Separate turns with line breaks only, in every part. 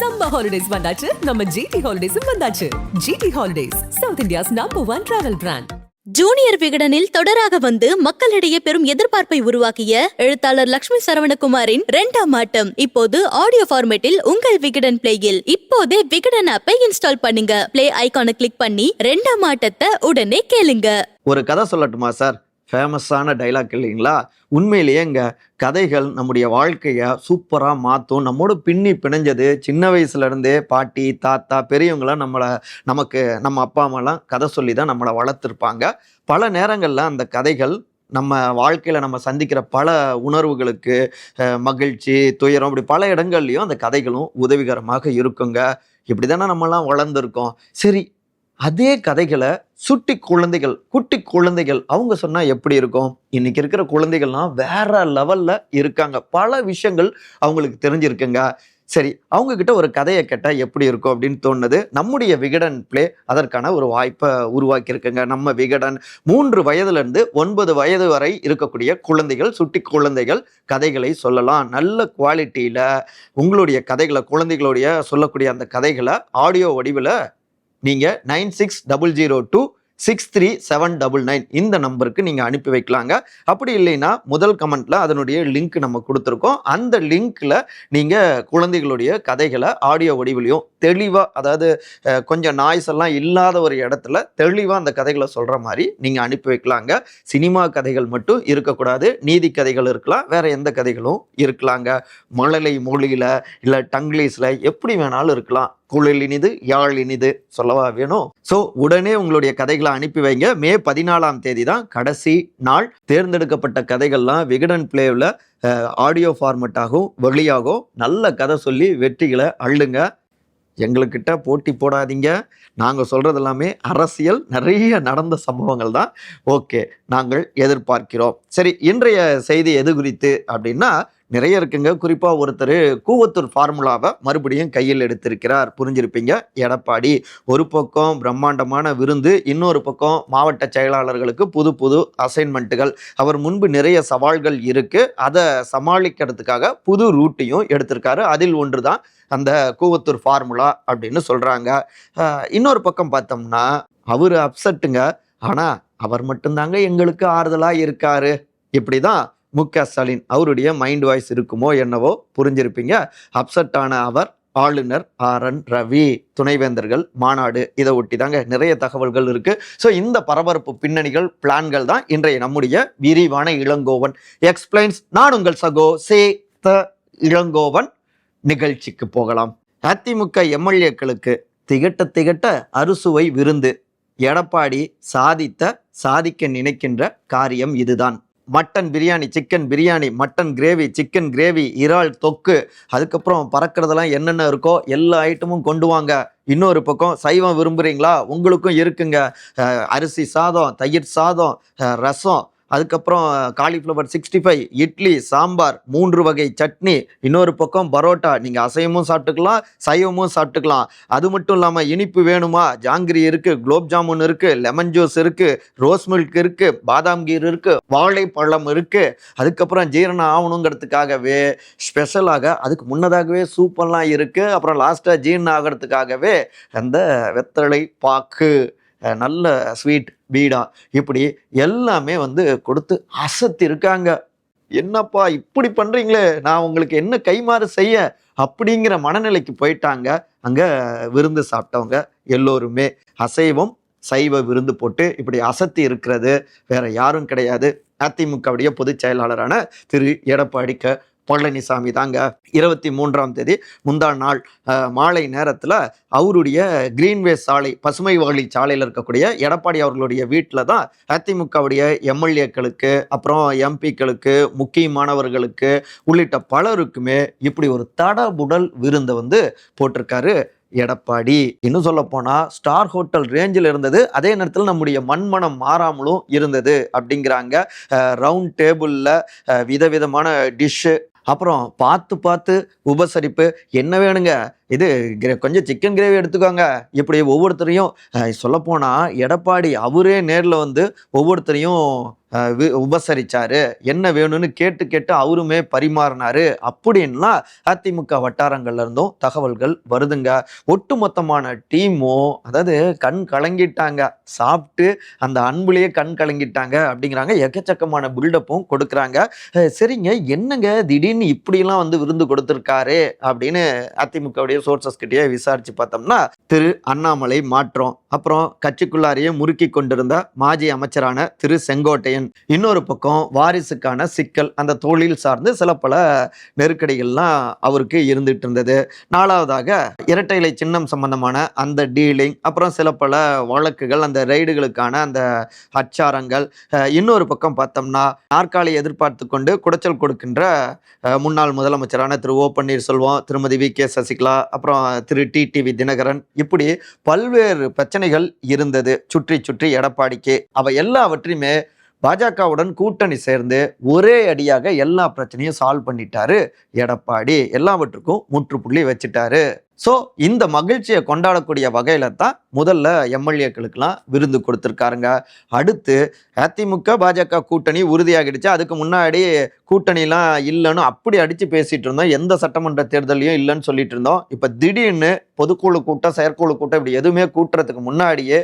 Summer holidays வந்தாச்சு. நம்ம GT ஹாலிடேஸும் வந்தாச்சு. GT holidays South India's number one travel brand
junior விகடனில் தொடராக வந்து மக்களிடையே பெரும் எதிர்பார்ப்பை உருவாக்கிய எழுத்தாளர் லட்சுமி சரவணகுமாரின் இரண்டாம் ஆட்டம். இப்போது ஆடியோ ஃபார்மேட்டில் உங்கள் விகடன் பிளேயில் இப்போதே விகடன் ஆப்பை இன்ஸ்டால் பண்ணுங்க. பிளே ஐகானை கிளிக் பண்ணி இரண்டாம் ஆட்டத்தை உடனே கேளுங்க.
ஒரு கதை சொல்லட்டுமா சார்? ஃபேமஸான டைலாக் இல்லைங்களா? உண்மையிலேயே இங்கே கதைகள் நம்முடைய வாழ்க்கையை சூப்பராக மாற்றும் நம்மோட பின்னி பிணைஞ்சது சின்ன வயசுலேருந்தே பாட்டி தாத்தா பெரியவங்களாம் நம்மளை நமக்கு நம்ம அப்பா அம்மாலாம் கதை சொல்லி தான் நம்மளை வளர்த்துருப்பாங்க. பல நேரங்களில் அந்த கதைகள் நம்ம வாழ்க்கையில் நம்ம சந்திக்கிற பல உணர்வுகளுக்கு மகிழ்ச்சி துயரம் அப்படி பல இடங்கள்லையும் அந்த கதைகளும் உதவிகரமாக இருக்குங்க. இப்படி தானே நம்மலாம் வளர்ந்துருக்கோம். சரி அதே கதைகளை சுட்டி குழந்தைகள் குட்டி குழந்தைகள் அவங்க சொன்னால் எப்படி இருக்கும்? இன்னைக்கு இருக்கிற குழந்தைகள்லாம் வேற லெவலில் இருக்காங்க. பல விஷயங்கள் அவங்களுக்கு தெரிஞ்சிருக்குங்க. சரி அவங்க கிட்ட ஒரு கதையை கேட்டால் எப்படி இருக்கும் அப்படின்னு தோணுது. நம்முடைய விகடன் பிளே அதற்கான ஒரு வாய்ப்பை உருவாக்கியிருக்குங்க. நம்ம விகடன் மூன்று வயதுலேருந்து ஒன்பது வயது வரை இருக்கக்கூடிய குழந்தைகள் சுட்டி குழந்தைகள் கதைகளை சொல்லலாம். நல்ல குவாலிட்டியில் உங்களுடைய கதைகளை குழந்தைகளுடைய சொல்லக்கூடிய அந்த கதைகளை ஆடியோ வடிவில் நீங்கள் nine six double zero two six three seven double nine இந்த நம்பருக்கு நீங்கள் அனுப்பி வைக்கலாங்க. அப்படி இல்லைன்னா முதல் கமெண்ட்டில் அதனுடைய லிங்க் நம்ம கொடுத்துருக்கோம். அந்த லிங்க்கில் நீங்கள் குழந்தைகளுடைய கதைகளை ஆடியோ வடிவிலையும் தெளிவாக அதாவது கொஞ்சம் நாய்ஸ் எல்லாம் இல்லாத ஒரு இடத்துல தெளிவாக அந்த கதைகளை சொல்கிற மாதிரி நீங்கள் அனுப்பி வைக்கலாங்க. சினிமா கதைகள் மட்டும் இருக்கக்கூடாது. நீதி கதைகள் இருக்கலாம். வேற எந்த கதைகளும் இருக்கலாங்க. மழலை மொழியில் இல்லை டங்கிலீஷில் எப்படி வேணாலும் இருக்கலாம். குழல் இனிது யாழ் இனிது சொல்லவா வேணும். ஸோ உடனே உங்களுடைய கதைகளை அனுப்பி வைங்க. மே பதினாலாம் தேதி தான் கடைசி நாள். தேர்ந்தெடுக்கப்பட்ட கதைகள்லாம் விகடன் பிளேவில் ஆடியோ ஃபார்மெட்டாகவும் வெளியாகும். நல்ல கதை சொல்லி வெற்றிகளை அள்ளுங்க. எங்களுக்கிட்ட போட்டி போடாதீங்க. நாங்கள் சொல்கிறது எல்லாமே அரசியல். நிறைய நடந்த சம்பவங்கள் தான். ஓகே நாங்கள் எதிர்பார்க்கிறோம். சரி இன்றைய செய்தி எது குறித்து அப்படின்னா நிறைய இருக்குங்க. குறிப்பாக ஒருத்தர் கூவத்தூர் ஃபார்முலாவை மறுபடியும் கையில் எடுத்திருக்கிறார். புரிஞ்சிருப்பீங்க? எடப்பாடி ஒரு பக்கம் பிரம்மாண்டமான விருந்து இன்னொரு பக்கம் மாவட்ட செயலாளர்களுக்கு புது புது அசைன்மெண்ட்டுகள் அவர் முன்பு நிறைய சவால்கள் இருக்குது அதை சமாளிக்கிறதுக்காக புது ரூட்டையும் எடுத்திருக்காரு. அதில் ஒன்று தான் அந்த கூவத்தூர் ஃபார்முலா அப்படின்னு சொல்கிறாங்க இன்னொரு பக்கம் பார்த்தோம்னா அவர் அப்செட்டுங்க ஆனால் அவர் மட்டும்தாங்க எங்களுக்கு ஆறுதலாக இருக்காரு. இப்படிதான் மு க ஸ்டாலின் அவருடைய மைண்ட் வாய்ஸ் இருக்குமோ என்னவோ புரிஞ்சிருப்பீங்க. அப்செட் ஆன அவர் ஆளுநர் ஆர் என் ரவி துணைவேந்தர்கள் மாநாடு இதை ஒட்டி தாங்க நிறைய தகவல்கள் இருக்கு. ஸோ இந்த பரபரப்பு பின்னணிகள் பிளான்கள் தான் இன்றைய நம்முடைய விரிவான இளங்கோவன். எக்ஸ்பிளைன்ஸ் நான் உங்கள் சகோ சே த இளங்கோவன். நிகழ்ச்சிக்கு போகலாம். அதிமுக எம்எல்ஏக்களுக்கு திகட்ட திகட்ட அறுசுவை விருந்து. எடப்பாடி சாதித்த சாதிக்க நினைக்கின்ற காரியம் இதுதான். Mutton biryani chicken biryani mutton gravy chicken gravy இறால் தொக்கு அதுக்கப்புறம் பறக்கிறதெல்லாம் என்னென்ன இருக்கோ எல்லா ஐட்டமும் கொண்டு வாங்க. இன்னொரு பக்கம் சைவம் விரும்புகிறீங்களா உங்களுக்கும் இருக்குங்க. அரிசி சாதம் தயிர் சாதம் ரசம் அதுக்கப்புறம் cauliflower sixty five idli sambar மூன்று வகை சட்னி இன்னொரு பக்கம் பரோட்டா. நீங்கள் அசைவமும் சாப்பிட்டுக்கலாம் சைவமும் சாப்பிட்டுக்கலாம். அது மட்டும் இல்லாமல் இனிப்பு வேணுமா? ஜாங்கிரி இருக்குது குலோப் ஜாமுன் இருக்குது லெமன் ஜூஸ் இருக்குது ரோஸ் மில்க் இருக்குது பாதாம் கீர் இருக்குது வாழைப்பழம் இருக்குது அதுக்கப்புறம் ஜீரணம் ஆகணுங்கிறதுக்காகவே ஸ்பெஷலாக அதுக்கு முன்னதாகவே சூப்பெல்லாம் இருக்குது அப்புறம் லாஸ்ட்டாக ஜீரணம் ஆகிறதுக்காகவே அந்த வெத்தலை பாக்கு. நல்ல ஸ்வீட் பீடா இப்படி எல்லாமே வந்து கொடுத்து அசத்தி இருக்காங்க என்னப்பா இப்படி பண்ணுறீங்களே நான் உங்களுக்கு என்ன கைமாறு செய்ய? அப்படிங்கிற மனநிலைக்கு போயிட்டாங்க. அங்கே விருந்து சாப்பிட்டவங்க எல்லோருமே அசைவம் சைவ விருந்து போட்டு இப்படி அசத்தி இருக்கிறது. வேற யாரும் கிடையாது. அதிமுகவுடைய பொதுச் செயலாளரான திரு. எடப்பாடி க பழனிசாமி தாங்க. இருபத்தி மூன்றாம் தேதி முந்தா நாள் மாலை நேரத்தில் அவருடைய கிரீன்வே சாலை பசுமை வழி சாலையில் இருக்கக்கூடிய எடப்பாடி அவர்களுடைய வீட்டில் தான் அதிமுகவுடைய எம்எல்ஏக்களுக்கு அப்புறம் எம்பிக்களுக்கு முக்கியமானவர்களுக்கு உள்ளிட்ட பலருக்குமே இப்படி ஒரு தடபுடல் விருந்தை வந்து போட்டிருக்காரு எடப்பாடி. இன்னும் சொல்ல போனால் ஸ்டார் ஹோட்டல் ரேஞ்சில் இருந்தது அதே நேரத்தில் நம்முடைய மண்மனம் மாறாமலும் இருந்தது அப்படிங்கிறாங்க. ரவுண்ட் டேபிளில் விதவிதமான டிஷ்ஷு அப்புறம் பார்த்து பார்த்து உபசரிப்பு என்ன வேணுங்க? இது கொஞ்சம் சிக்கன் கிரேவி எடுத்துக்கோங்க. இப்படி ஒவ்வொருத்தரையும் சொல்லப்போனால் எடப்பாடி அவரே நேரில் வந்து ஒவ்வொருத்தரையும் உபசரித்தார் வி- என்ன வேணும்னு கேட்டு கேட்டு அவருமே பரிமாறினாரு. அப்படின்லாம் அதிமுக வட்டாரங்கள்ல இருந்தும் தகவல்கள் வருதுங்க. ஒட்டுமொத்தமான டீமும் அதாவது கண் கலங்கிட்டாங்க. சாப்பிட்டு அந்த அன்புலேயே கண் கலங்கிட்டாங்க அப்படிங்கிறாங்க. எக்கச்சக்கமான பில்டப்பும் கொடுக்குறாங்க. சரிங்க என்னங்க திடீர்னு இப்படிலாம் வந்து விருந்து கொடுத்துருக்காரு அப்படின்னு அதிமுகவுடைய சோர்சஸ் கிட்டேயே விசாரிச்சு பார்த்தோம்னா திரு அண்ணாமலை மாற்றம் அப்புறம் கட்சிக்குள்ளாரையே முறுக்கி கொண்டிருந்த மாஜி அமைச்சரான திரு செங்கோட்டையன். இன்னொரு பக்கம் வாரிசுக்கான சிக்கல் அந்த தொழில் சார்ந்து சில பல நெருக்கடிகள்லாம் அவருக்கு இருந்துட்டு இருந்தது. நாலாவதாக இரட்டை இலை சின்னம் சம்பந்தமான அந்த டீலிங் அப்புறம் சில பல வழக்குகள் அந்த ரெய்டுகளுக்கான அந்த அச்சாரங்கள். இன்னொரு பக்கம் பார்த்தோம்னா நாற்காலி எதிர்பார்த்து கொண்டு குடைச்சல் கொடுக்கின்ற முன்னாள் முதலமைச்சரான திரு ஓ பன்னீர்செல்வம் திருமதி வி கே சசிகலா அப்புறம் திரு டி டிவி தினகரன் இப்படி பல்வேறு பிரச்சனைகள் இருந்தது. சுற்றி சுற்றி எடப்பாடிக்கு. அவை எல்லாவற்றையுமே பாஜகவுடன் கூட்டணி சேர்ந்து ஒரே அடியாக எல்லா பிரச்சனையும் சால்வ் பண்ணிட்டாரு எடப்பாடி. எல்லாவற்றுக்கும் முற்றுப்புள்ளி வச்சுட்டாரு. ஸோ இந்த மகிழ்ச்சியை கொண்டாடக்கூடிய வகையில தான் முதல்ல எம்எல்ஏக்களுக்கெல்லாம் விருந்து கொடுத்துருக்காருங்க. அடுத்து அதிமுக பாஜக கூட்டணி உறுதியாகிடுச்சு. அதுக்கு முன்னாடி கூட்டணிலாம் இல்லைன்னு அப்படி அடித்து பேசிகிட்டு இருந்தோம். எந்த சட்டமன்ற தேர்தலையும் இல்லைன்னு சொல்லிட்டு இருந்தோம். இப்போ திடீர்னு பொதுக்குழு கூட்டம் செயற்குழு கூட்டம் இப்படி எதுவுமே கூட்டுறதுக்கு முன்னாடியே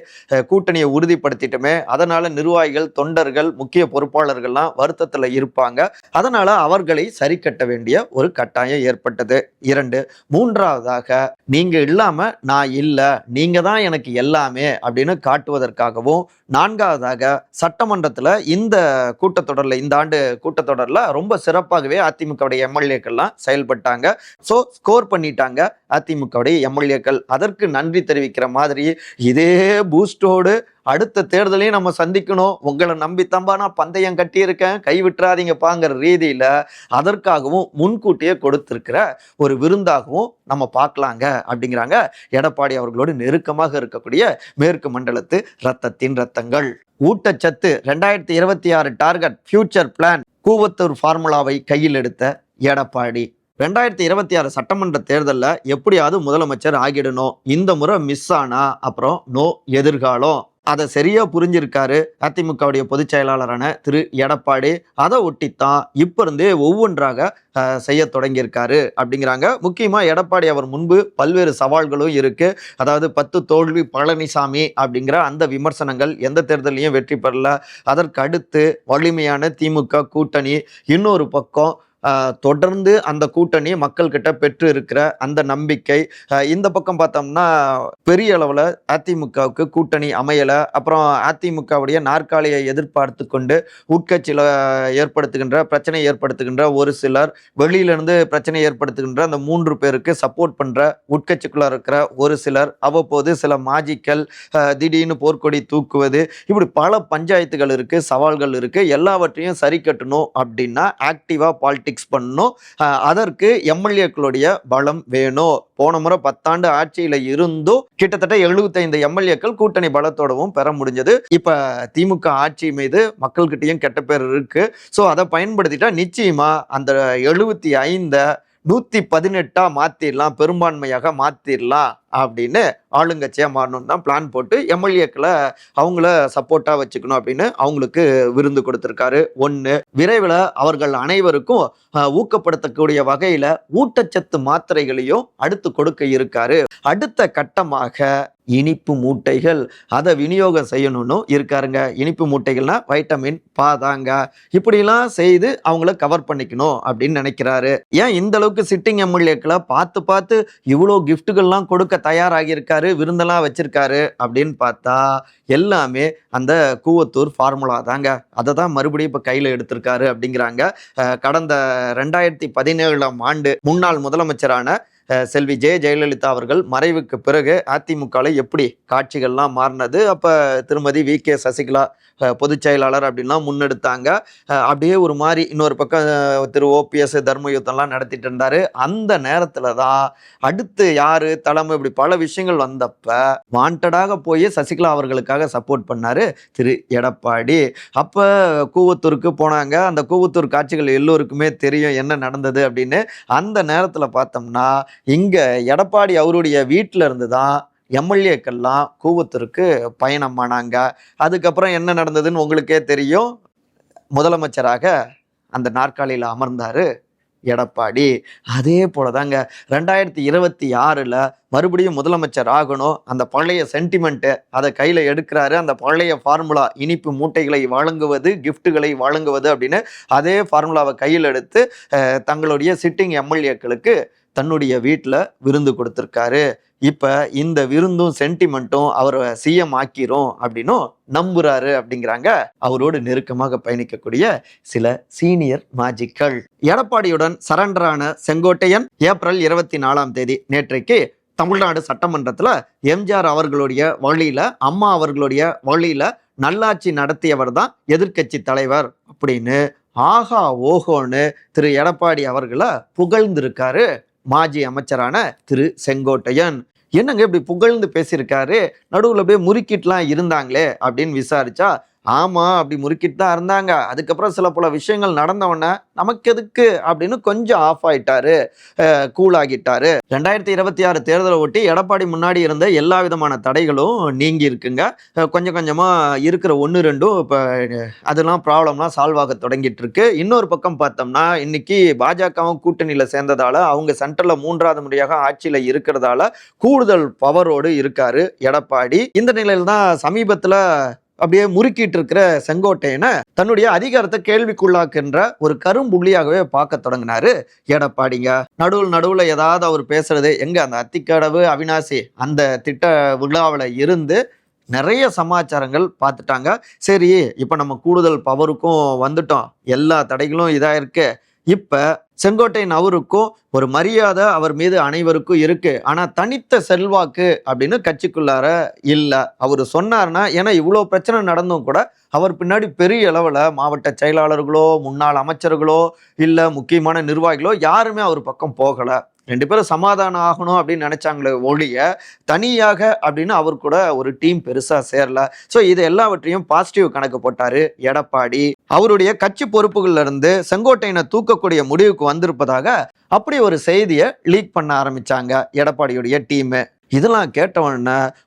கூட்டணியை உறுதிப்படுத்திட்டோமே. அதனால் நிர்வாகிகள் தொண்டர்கள் முக்கிய பொறுப்பாளர்கள்லாம் வருத்தத்தில் இருப்பாங்க. அதனால் அவர்களை சரி கட்ட வேண்டிய ஒரு கட்டாயம் ஏற்பட்டது. இரண்டு மூன்றாவதாக நீங்கள் இல்லாமல் நான் இல்லை நீங்கள் தான் எனக்கு எல்லாமே அப்படின்னு காட்டுவதற்காகவும் நான்காவதாக சட்டமன்றத்தில் இந்த கூட்டத்தொடரில் இந்த ஆண்டு கூட்டத்தொடரில் ரொம்ப சிறப்பாகவே அதிமுகவுடைய எம்எல்ஏக்கள்லாம் செயல்பட்டாங்க. ஸோ ஸ்கோர் பண்ணிட்டாங்க அதிமுகவுடைய எம்எல்ஏக்கள். அதற்கு நன்றி தெரிவிக்கிற மாதிரி இதே பூஸ்டோடு அடுத்த தேர்தலையும் நம்ம சந்திக்கணும். உங்களை நம்பித்தம்பா நான் பந்தயம் கட்டியிருக்கேன். கை விட்டுறாதீங்கப்பாங்கிற ரீதியில் அதற்காகவும் முன்கூட்டியே கொடுத்துருக்கிற ஒரு விருந்தாகவும் நம்ம பார்க்கலாங்க அப்படிங்கிறாங்க எடப்பாடி அவர்களோடு நெருக்கமாக இருக்கக்கூடிய மேற்கு மண்டலத்து ரத்தத்தின் ரத்தங்கள். ஊட்டச்சத்து ரெண்டாயிரத்தி இருபத்தி ஆறு டார்கெட் ஃபியூச்சர் பிளான் கூவத்தூர் ஃபார்முலாவை கையில் எடுத்த எடப்பாடி. ரெண்டாயிரத்தி இருபத்தி ஆறு சட்டமன்ற தேர்தலில் எப்படியாவது முதலமைச்சர் ஆகிடணும். இந்த முறை மிஸ் ஆனா அப்புறம் நோ எதிர்காலம். அதை சரியா புரிஞ்சிருக்காரு அதிமுகவுடைய பொதுச் செயலாளரான திரு எடப்பாடி. அதை ஒட்டித்தான் இப்ப இருந்தே ஒவ்வொன்றாக செய்ய தொடங்கியிருக்காரு அப்படிங்கிறாங்க. முக்கியமா எடப்பாடி அவர் முன்பு பல்வேறு சவால்களும் இருக்கு. அதாவது பத்து தோல்வி பழனிசாமி அப்படிங்கிற அந்த விமர்சனங்கள் எந்த தேர்தலையும் வெற்றி பெறல. அதற்கு அடுத்து வலிமையான திமுக கூட்டணி இன்னொரு பக்கம் தொடர்ந்து அந்த கூட்டணி மக்கள்கிட்ட பெற்று இருக்கிற அந்த நம்பிக்கை இந்த பக்கம் பார்த்தோம்னா பெரிய அளவில் அதிமுகவுக்கு கூட்டணி அமையலை. அப்புறம் அதிமுகவுடைய நாற்காலியை எதிர்பார்த்து கொண்டு உட்கட்சியில் ஏற்படுத்துகின்ற பிரச்சனை ஏற்படுத்துகின்ற ஒரு சிலர் வெளியிலிருந்து பிரச்சனை ஏற்படுத்துகின்ற அந்த மூன்று பேருக்கு சப்போர்ட் பண்ணுற உட்கட்சிக்குள்ள இருக்கிற ஒரு சிலர் அவ்வப்போது சில மாஜிக்கள் திடீர்னு போர்க்கொடி தூக்குவது இப்படி பல பஞ்சாயத்துகள் இருக்குது சவால்கள் இருக்குது எல்லாவற்றையும் சரி கட்டணும் அப்படின்னா ஆக்டிவா பாலிடிக்ஸ் பண்ணணும். அதற்கு எம்எல்ஏக்களுடைய பலம் வேணும். போன முறை பத்தாண்டு ஆட்சியில் இருந்தும் கிட்டத்தட்ட எழுபத்தைந்து எம்எல்ஏக்கள் கூட்டணி பலத்தோடவும் பெற முடிஞ்சது. இப்போ திமுக ஆட்சி மீது மக்கள்கிட்டையும் கெட்ட பேர் இருக்கு. ஸோ அதை பயன்படுத்திட்டா நிச்சயமா அந்த எழுபத்தி ஐந்தை நூற்றி பதினெட்டாக மாற்றிடலாம் பெரும்பான்மையாக மாற்றிடலாம் அப்படின்னு ஆளுங்கட்சியாக மாறணும்னு தான் பிளான் போட்டு எம்எல்ஏக்களை அவங்கள சப்போர்ட்டாக வச்சுக்கணும் அப்படின்னு அவங்களுக்கு விருந்து கொடுத்துருக்காரு. ஒன்று விரைவில் அவர்கள் அனைவருக்கும் ஊக்கப்படுத்தக்கூடிய வகையில் ஊட்டச்சத்து மாத்திரைகளையும் அடுத்து கொடுக்க இருக்காரு. அடுத்த கட்டமாக இனிப்பு மூட்டைகள் அதை விநியோகம் செய்யணும்னு இருக்காருங்க. இனிப்பு மூட்டைகள்னா வைட்டமின் பாதாங்க இப்படிலாம் செய்து அவங்கள கவர் பண்ணிக்கணும் அப்படின்னு நினைக்கிறாரு. ஏன் இந்த அளவுக்கு சிட்டிங் எம்எல்ஏக்களை பார்த்து பார்த்து இவ்வளோ கிஃப்ட்டுகள்லாம் கொடுக்க தயாராகியிருக்காரு விருந்தெல்லாம் வச்சிருக்காரு அப்படின்னு பார்த்தா எல்லாமே அந்த கூவத்தூர் ஃபார்முலா தாங்க. அதை தான் மறுபடியும் இப்போ கையில் எடுத்திருக்காரு அப்படிங்கிறாங்க. கடந்த ரெண்டாயிரத்தி பதினேழாம் ஆண்டு முன்னாள் முதலமைச்சரான செல்வி ஜெய ஜெயலலிதா அவர்கள் மறைவுக்கு பிறகு அதிமுகவில் எப்படி காட்சிகள்லாம் மாறினது? அப்போ திருமதி வி. கே. சசிகலா பொதுச் செயலாளர் அப்படின்லாம் முன்னெடுத்தாங்க. அப்படியே ஒரு மாதிரி இன்னொரு பக்கம் திரு. ஓபிஎஸ் தர்மயுத்தம்லாம் நடத்திட்டு இருந்தார். அந்த நேரத்தில் தான் அடுத்து யார் தலைமை இப்படி பல விஷயங்கள் வந்தப்போ வாண்டடாக போய் சசிகலா அவர்களுக்காக சப்போர்ட் பண்ணார் திரு. எடப்பாடி. அப்போ கூவத்தூருக்கு போனாங்க. அந்த கூவத்தூர் காட்சிகள் எல்லோருக்குமே தெரியும் என்ன நடந்தது அப்படின்னு. அந்த நேரத்தில் பார்த்தோம்னா இங்கே எடப்பாடி அவருடைய வீட்டில் இருந்து தான் எம்எல்ஏக்கள்லாம் கூவத்தூருக்கு பயணமானாங்க அதுக்கப்புறம் என்ன நடந்ததுன்னு உங்களுக்கே தெரியும். முதலமைச்சராக அந்த நாற்காலியில் அமர்ந்தார் எடப்பாடி. அதே போலதாங்க ரெண்டாயிரத்தி இருபத்தி ஆறில் மறுபடியும் முதலமைச்சர் ஆகணும். அந்த பழைய சென்டிமெண்ட்டு அதை கையில் எடுக்கிறாரு. அந்த பழைய ஃபார்முலா இனிப்பு மூட்டைகளை வழங்குவது கிஃப்ட்டுகளை வழங்குவது அப்படின்னு அதே ஃபார்முலாவை கையில் எடுத்து தங்களுடைய சிட்டிங் எம்எல்ஏக்களுக்கு தன்னுடைய வீட்டில் விருந்து கொடுத்துருக்காரு. இப்போ இந்த விருந்தும் சென்டிமெண்ட்டும் அவரை சிஎம் ஆக்கிரும் அப்படின்னும் நம்புறாரு அப்படிங்கிறாங்க. அவரோடு நெருக்கமாக பயணிக்கக்கூடிய சில சீனியர் மாஜிக்கள் எடப்பாடியுடன் சரண்டரான செங்கோட்டையன் ஏப்ரல் இருபத்தி நாலாம் தேதி நேற்றைக்கு தமிழ்நாடு சட்டமன்றத்தில் எம்ஜிஆர் அவர்களுடைய வழியில் அம்மா அவர்களுடைய வழியில் நல்லாட்சி நடத்தியவர் தான் எதிர்க்கட்சி தலைவர் அப்படின்னு ஆஹா ஓஹோன்னு திரு எடப்பாடி அவர்களை புகழ்ந்திருக்காரு. மாஜி அமைச்சரான திரு செங்கோட்டையன். என்னங்க இப்படி புகழ்ந்து பேசியிருக்காரு? நடுவில் அப்படியே முறுக்கிட்டுலாம் இருந்தாங்களே அப்படின்னு விசாரிச்சா ஆமாம் அப்படி முறுக்கிட்டு தான் இருந்தாங்க. அதுக்கப்புறம் சில பல விஷயங்கள் நடந்தவொடனே நமக்கு எதுக்கு அப்படின்னு கொஞ்சம் ஆஃப் ஆகிட்டாரு கூல் ஆகிட்டாரு. ரெண்டாயிரத்தி இருபத்தி ஆறு தேர்தலை ஒட்டி எடப்பாடி முன்னாடி இருந்த எல்லா விதமான தடைகளும் நீங்கி இருக்குங்க. கொஞ்சம் கொஞ்சமாக இருக்கிற ஒன்று ரெண்டும் இப்போ அதெல்லாம் ப்ராப்ளம்லாம் சால்வ் ஆக தொடங்கிட்டு இருக்கு. இன்னொரு பக்கம் பார்த்தோம்னா இன்னைக்கு பாஜகவும் கூட்டணியில் சேர்ந்ததால் அவங்க சென்டரில் மூன்றாவது முறையாக ஆட்சியில் இருக்கிறதால கூடுதல் பவரோடு இருக்காரு எடப்பாடி. இந்த நிலையில் தான் சமீபத்தில் அப்படியே முறுக்கிட்டு இருக்கிற செங்கோட்டையனை தன்னுடைய அதிகாரத்தை கேள்விக்குள்ளாக்குன்ற ஒரு கரும்புள்ளியாகவே பார்க்க தொடங்கினாரு எடப்பாடிங்க. நடுவில் நடுவில் ஏதாவது அவர் பேசுறது எங்க அந்த அத்திக்கடவு அவினாசி அந்த திட்ட விழாவில் இருந்து நிறைய சமாச்சாரங்கள் பார்த்துட்டாங்க. சரி இப்போ நம்ம கூடுதல் பவருக்கும் வந்துட்டோம். எல்லா தடைகளும் இதாக இருக்கு இப்போ செங்கோட்டையன் அவருக்கும் ஒரு மரியாதை அவர் மீது அனைவருக்கும் இருக்கு. ஆனா தனித்த செல்வாக்கு அப்படின்னு கட்சிக்குள்ளார இல்லை. அவர் சொன்னார்னா ஏன்னா இவ்வளோ பிரச்சனை நடந்தும் கூட அவர் பின்னாடி பெரிய அளவில் மாவட்ட செயலாளர்களோ முன்னாள் அமைச்சர்களோ இல்லை முக்கியமான நிர்வாகிகளோ யாருமே அவர் பக்கம் போகலை. ரெண்டு பேரும் சமாதானம் ஆகணும் அப்படின்னு நினைச்சாங்களே ஒழிய தனியாக அப்படின்னு அவர் கூட ஒரு டீம் பெருசா சேரல. ஸோ இது எல்லாவற்றையும் பாசிட்டிவ் கணக்கு போட்டாரு எடப்பாடி. அவருடைய கட்சி பொறுப்புகள்ல இருந்து செங்கோட்டையனை தூக்கக்கூடிய முடிவுக்கு வந்திருப்பதாக அப்படி ஒரு செய்தியை லீக் பண்ண ஆரம்பிச்சாங்க எடப்பாடியுடைய டீமு இதெல்லாம் கேட்ட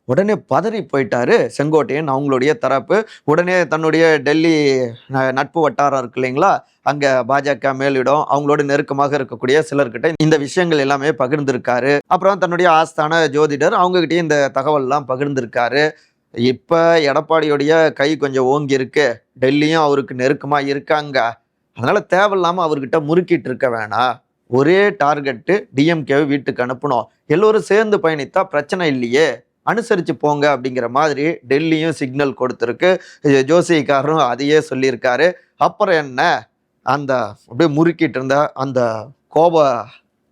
உடனே பதறி போயிட்டாரு செங்கோட்டையன். அவங்களுடைய தரப்பு. உடனே தன்னுடைய டெல்லி ந- நட்பு வட்டாரம் இருக்கு இல்லைங்களா? அங்கே பாஜக மேலிடம் அவங்களோட நெருக்கமாக இருக்கக்கூடிய சிலர்கிட்ட இந்த விஷயங்கள் எல்லாமே பகிர்ந்திருக்காரு. அப்புறம் தன்னுடைய ஆஸ்தான ஜோதிடர் அவங்ககிட்டயும் இந்த தகவல்லாம் பகிர்ந்திருக்காரு. இப்போ எடப்பாடியுடைய கை கொஞ்சம் ஓங்கி இருக்கு. டெல்லியும் அவருக்கு நெருக்கமாக இருக்காங்க. அதனால தேவையில்லாமல் அவர்கிட்ட முறுக்கிட்டு இருக்க வேணாம். ஒரே டார்கெட்டு டிஎம்கேவை வீட்டுக்கு அனுப்பணும். எல்லோரும் சேர்ந்து பயணித்தா பிரச்சனை இல்லையே. அனுசரித்து போங்க அப்படிங்கிற மாதிரி டெல்லியும் சிக்னல் கொடுத்துருக்கு. ஜோசிகாரரும் அதையே சொல்லியிருக்காரு. அப்புறம் என்ன? அந்த அப்படியே முறுக்கிட்டு இருந்த அந்த கோப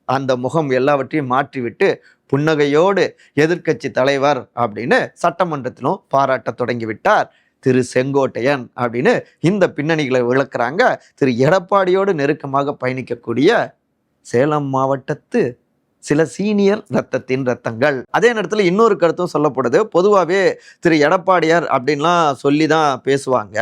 அந்த முகம் எல்லாவற்றையும் மாற்றிவிட்டு புன்னகையோடு எதிர்க்கட்சி தலைவர் அப்படின்னு சட்டமன்றத்திலும் பாராட்ட தொடங்கி விட்டார் திரு செங்கோட்டையன் அப்படின்னு இந்த பின்னணிகளை விளக்குறாங்க. திரு எடப்பாடியோடு நெருக்கமாக பயணிக்கக்கூடிய சேலம் மாவட்டத்து சில சீனியர் ரத்தத்தின் ரத்தங்கள். அதே நேரத்தில் இன்னொரு கருத்தும் சொல்லப்படுது. பொதுவாகவே திரு எடப்பாடியார் அப்படின்லாம் சொல்லி தான் பேசுவாங்க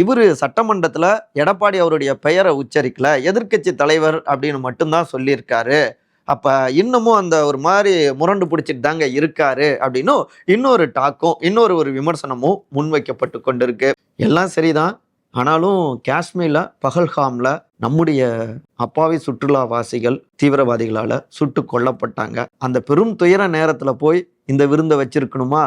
இவர் சட்டமன்றத்தில் எடப்பாடி அவருடைய பெயரை உச்சரிக்கல. எதிர்க்கட்சி தலைவர் அப்படின்னு மட்டும்தான் சொல்லியிருக்காரு. அப்போ இன்னமும் அந்த ஒரு மாதிரி முரண்டு பிடிச்சிட்டு தாங்க இருக்காரு அப்படின்னும் இன்னொரு டாக்கும் இன்னொரு ஒரு விமர்சனமும் முன்வைக்கப்பட்டு கொண்டிருக்கு. எல்லாம் சரிதான். ஆனாலும் காஷ்மீரில் பகல்காமில் நம்முடைய அப்பாவி சுற்றுலாவாசிகள் தீவிரவாதிகளால் சுட்டு கொல்லப்பட்டாங்க. அந்த பெரும் துயர நேரத்தில் போய் இந்த விருந்தை வச்சிருக்கணுமா?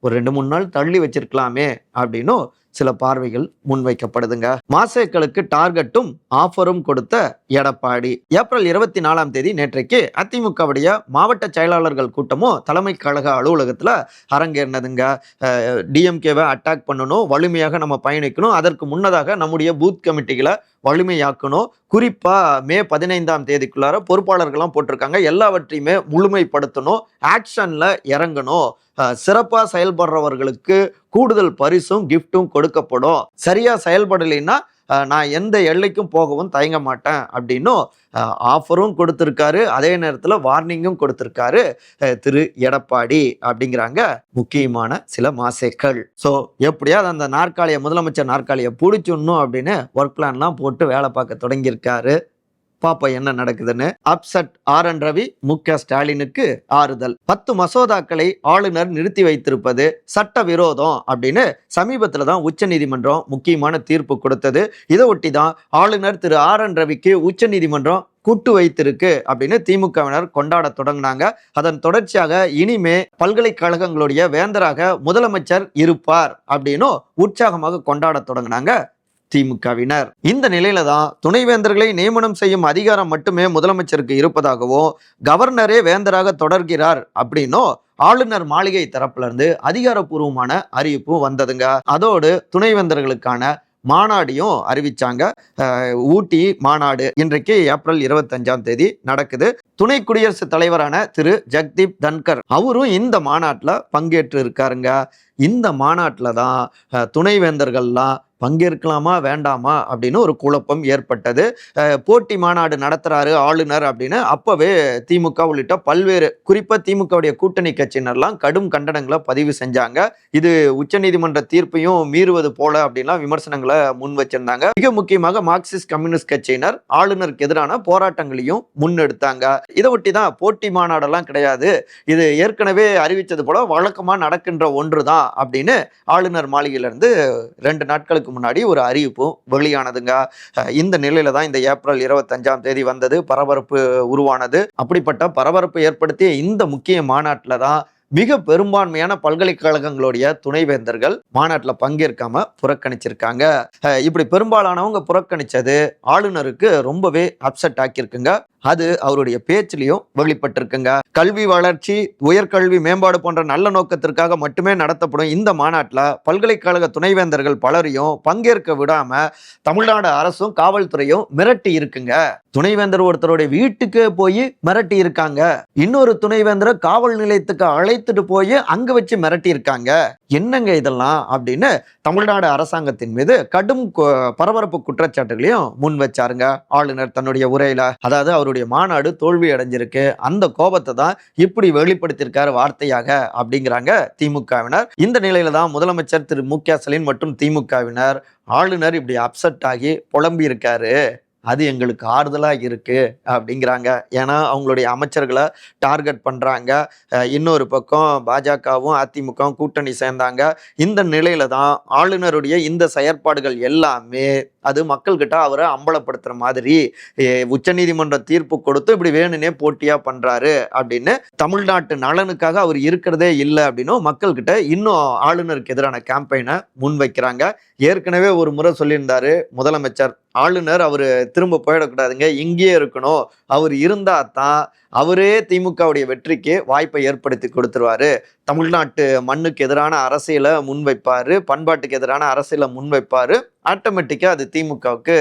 ஒரு ரெண்டு மூணு நாள் தள்ளி வச்சிருக்கலாமே அப்படின்னும் சில பார்வைகள் முன்வைக்கப்படுதுங்க. மாசேக்களுக்கு டார்கெட்டும் ஆஃபரும் கொடுத்த எடப்பாடி. ஏப்ரல் இருபத்தி நாலாம் தேதி நேற்றைக்கு அதிமுகவுடைய மாவட்ட செயலாளர்கள் கூட்டமும் தலைமை கழக அலுவலகத்தில் அரங்கேறினதுங்க. டிஎம்கேவை அட்டாக் பண்ணணும் வலிமையாக நம்ம பயணிக்கணும். அதற்கு முன்னதாக நம்முடைய பூத் கமிட்டிகளை வலிமையாக்கணும். குறிப்பாக மே பதினைந்தாம் தேதிக்குள்ளார பொறுப்பாளர்கள்லாம் போட்டிருக்காங்க. எல்லாவற்றையுமே முழுமைப்படுத்தணும். ஆக்ஷனில் இறங்கணும். சிறப்பாக செயல்படுறவர்களுக்கு கூடுதல் பரிசும் கிஃப்ட்டும் கொடுக்கப்படும். சரியாக செயல்படலைன்னா நான் எந்த எல்லைக்கும் போகவும் தயங்க மாட்டேன் அப்படின்னும் ஆஃபரும் கொடுத்துருக்காரு. அதே நேரத்தில் வார்னிங்கும் கொடுத்துருக்காரு திரு எடப்பாடி அப்படிங்கிறாங்க முக்கியமான சில மாசேக்கள். ஸோ எப்படியாவது அந்த நாற்காலியை முதலமைச்சர் நாற்காலியை பிடிச்சிடணும் அப்படின்னு ஒர்க் பிளான்லாம் போட்டு வேலை பார்க்க தொடங்கியிருக்காரு. பாப்போம் என்ன நடக்குதுன்னு அப்செட் ஆர் என் ரவி மு க ஸ்டாலினுக்கு ஆறுதல். பத்து மசோதாக்களை ஆளுநர் நிறுத்தி வைத்திருப்பது சட்ட விரோதம் அப்படின்னு சமீபத்தில் தான் உச்சநீதிமன்றம் முக்கியமான தீர்ப்பு கொடுத்தது. இதை ஒட்டி தான் ஆளுநர் திரு ஆர் என் ரவிக்கு உச்சநீதிமன்றம் கூட்டு வைத்திருக்கு அப்படின்னு திமுகவினர் கொண்டாட தொடங்கினாங்க. அதன் தொடர்ச்சியாக இனிமே பல்கலைக்கழகங்களுடைய வேந்தராக முதலமைச்சர் இருப்பார் அப்படின்னு உற்சாகமாக கொண்டாட தொடங்கினாங்க. திமுகவினர். இந்த நிலையில தான் துணைவேந்தர்களை நியமனம் செய்யும் அதிகாரம் மட்டுமே முதலமைச்சருக்கு இருப்பதாகவும் கவர்னரே வேந்தராக தொடர்கிறார் அப்படின்னும் ஆளுநர் மாளிகை தரப்புல இருந்து அதிகாரப்பூர்வமான அறிவிப்பு வந்ததுங்க. அதோடு துணைவேந்தர்களுக்கான மாநாடையும் அறிவிச்சாங்க. ஊட்டி மாநாடு இன்றைக்கு ஏப்ரல் இருபத்தஞ்சாம் தேதி நடக்குது. துணை குடியரசுத் தலைவரான திரு ஜக்தீப் தன்கர் அவரும் இந்த மாநாட்டில் பங்கேற்று இருக்காருங்க இந்த மாநாட்டில் தான் துணைவேந்தர்கள்லாம் பங்கேற்கலாமா வேண்டாமா அப்படின்னு ஒரு குழப்பம் ஏற்பட்டது. போட்டி மாநாடு நடத்துறாரு ஆளுநர் அப்படின்னு. அப்போவே திமுக உள்ளிட்ட பல்வேறு குறிப்பாக திமுகவுடைய கூட்டணி கட்சியினர்லாம் கடும் கண்டனங்களை பதிவு செஞ்சாங்க. இது உச்சநீதிமன்ற தீர்ப்பையும் மீறுவது போல அப்படின்லாம் விமர்சனங்களை முன் வச்சிருந்தாங்க. மிக முக்கியமாக மார்க்சிஸ்ட் கம்யூனிஸ்ட் கட்சியினர் ஆளுநருக்கு எதிரான போராட்டங்களையும் முன்னெடுத்தாங்க. இதை ஒட்டி தான் போட்டி மாநாடெல்லாம் கிடையாது. இது ஏற்கனவே அறிவித்தது போல வழக்கமாக நடக்கின்ற ஒன்று தான் அப்படின்னு ஆளுநர் மாளிகையிலிருந்து ரெண்டு நாட்களுக்கு முன்னாடி ஒரு அறிவிப்பும் வெளியானதுங்க. இந்த நிலையில தான் இந்த ஏப்ரல் இருபத்தஞ்சாம் தேதி வந்தது பரபரப்பு உருவானது. அப்படிப்பட்ட பரபரப்பு ஏற்படுத்திய இந்த முக்கிய மாநாட்டில் தான் மிக பெரும்பான்மையான பல்கலைக்கழகங்களுடைய துணைவேந்தர்கள் மாநாட்டில் பங்கேற்காம புறக்கணிச்சிருக்காங்க. இப்படி பெரும்பாலானவங்க புறக்கணிச்சது ஆளுநருக்கு ரொம்பவே அப்செட் ஆக்கியிருக்குங்க. அது அவருடைய பேச்சிலையும் வெளிப்பட்டிருக்குங்க. கல்வி வளர்ச்சி உயர்கல்வி மேம்பாடு போன்ற நல்ல நோக்கத்திற்காக மட்டுமே நடத்தப்படும் இந்த மாநாட்டில் பல்கலைக்கழக துணைவேந்தர்கள் பலரையும் பங்கேற்க விடாம தமிழ்நாடு அரசும் காவல்துறையும் மிரட்டி இருக்குங்க. துணைவேந்தர் ஒருத்தருடைய வீட்டுக்கு போய் மிரட்டி இருக்காங்க. இன்னொரு துணைவேந்தரை காவல் நிலையத்துக்கு அழைத்துட்டு போய் அங்க வச்சு மிரட்டி இருக்காங்க. என்னங்க இதெல்லாம் அப்படின்னு தமிழ்நாடு அரசாங்கத்தின் மீது கடும் பரபரப்பு குற்றச்சாட்டுகளையும் முன் வச்சாருங்க. ஆளுநர் தன்னுடைய உரையில அதாவது அவருடைய மாநாடு தோல்வி அடைஞ்சிருக்கு. அந்த கோபத்தை தான் இப்படி வெளிப்படுத்தியிருக்காரு வார்த்தையாக அப்படிங்கிறாங்க திமுகவினர். இந்த நிலையில தான் முதலமைச்சர் திரு மு க ஸ்டாலின் மற்றும் திமுகவினர் ஆளுநர் இப்படி அப்செட் ஆகி புலம்பி இருக்காரு அது எங்களுக்கு ஆறுதலாக இருக்குது அப்படிங்கிறாங்க. ஏன்னா அவங்களுடைய அமைச்சர்களை டார்கெட் பண்ணுறாங்க இன்னொரு பக்கம் பாஜகவும் அதிமுகவும் கூட்டணி சேர்ந்தாங்க. இந்த நிலையில தான் ஆளுநருடைய இந்த செயற்பாடுகள் எல்லாமே அது மக்கள்கிட்ட அவரை அம்பலப்படுத்துகிற மாதிரி உச்சநீதிமன்ற தீர்ப்பு கொடுத்து இப்படி வேணுனே போட்டியாக பண்ணுறாரு அப்படின்னு தமிழ்நாட்டு நலனுக்காக அவர் இருக்கிறதே இல்லை அப்படின்னும் மக்கள்கிட்ட இன்னும் ஆளுநருக்கு எதிரான கேம்பெயினை முன்வைக்கிறாங்க. ஏற்கனவே ஒரு முறை சொல்லியிருந்தாரு முதலமைச்சர். ஆளுநர் அவர் திரும்ப போயிடக்கூடாதுங்க. இங்கேயே இருக்கணும். அவர் இருந்தால் தான் அவரே திமுகவுடைய வெற்றிக்கு வாய்ப்பை ஏற்படுத்தி கொடுத்துருவாரு. தமிழ்நாட்டு மண்ணுக்கு எதிரான அரசியலை முன்வைப்பார் பண்பாட்டுக்கு எதிரான அரசியலை முன்வைப்பார் ஆட்டோமேட்டிக்காக அது திமுகவுக்கு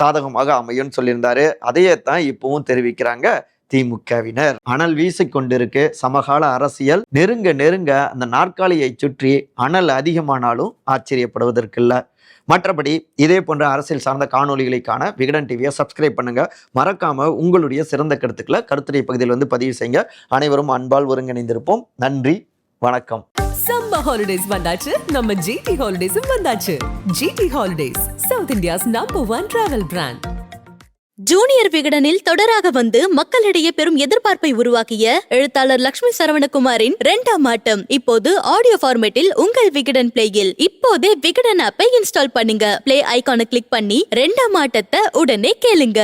சாதகமாக அமையும்னு சொல்லியிருந்தாரு. அதையே தான் இப்பவும் தெரிவிக்கிறாங்க திமுகவினர். அனல் வீசிக்கொண்டிருக்கு சமகால அரசியல். நெருங்க நெருங்க அந்த நாற்காலியை சுற்றி அனல் அதிகமானாலும் ஆச்சரியப்படுவதற்கில்லை. மற்றபடி இதே போன்ற அரசியல் சார்ந்த காணொலிகளை காண விகடன் டிவியை சப்ஸ்கிரைப் பண்ணுங்க. மறக்காம உங்களுடைய சிறந்த கருத்துக்களை கருத்துரை பகுதியில் வந்து பதிவு செய்யுங்க. அனைவரும் அன்பால் ஒருங்கிணைந்திருப்போம். நன்றி வணக்கம்.
சம்ம ஹாலிடேஸ் வந்தாச்சு. நம்ம ஜிடி ஹாலிடேஸும் வந்தாச்சு. GT holidays South India's number one travel brand
junior விகடனில் தொடராக வந்து மக்களிடையே பெரும் எதிர்பார்ப்பை உருவாக்கிய எழுத்தாளர் லட்சுமி சரவணகுமாரின் இரண்டாம் ஆட்டம். இப்போது ஆடியோ ஃபார்மேட்டில் உங்கள் விகடன் பிளேயில் இப்போதே விகடன் ஆப்பை இன்ஸ்டால் பண்ணுங்க. பிளே ஐகானை கிளிக் பண்ணி இரண்டாம் ஆட்டத்தை உடனே கேளுங்க.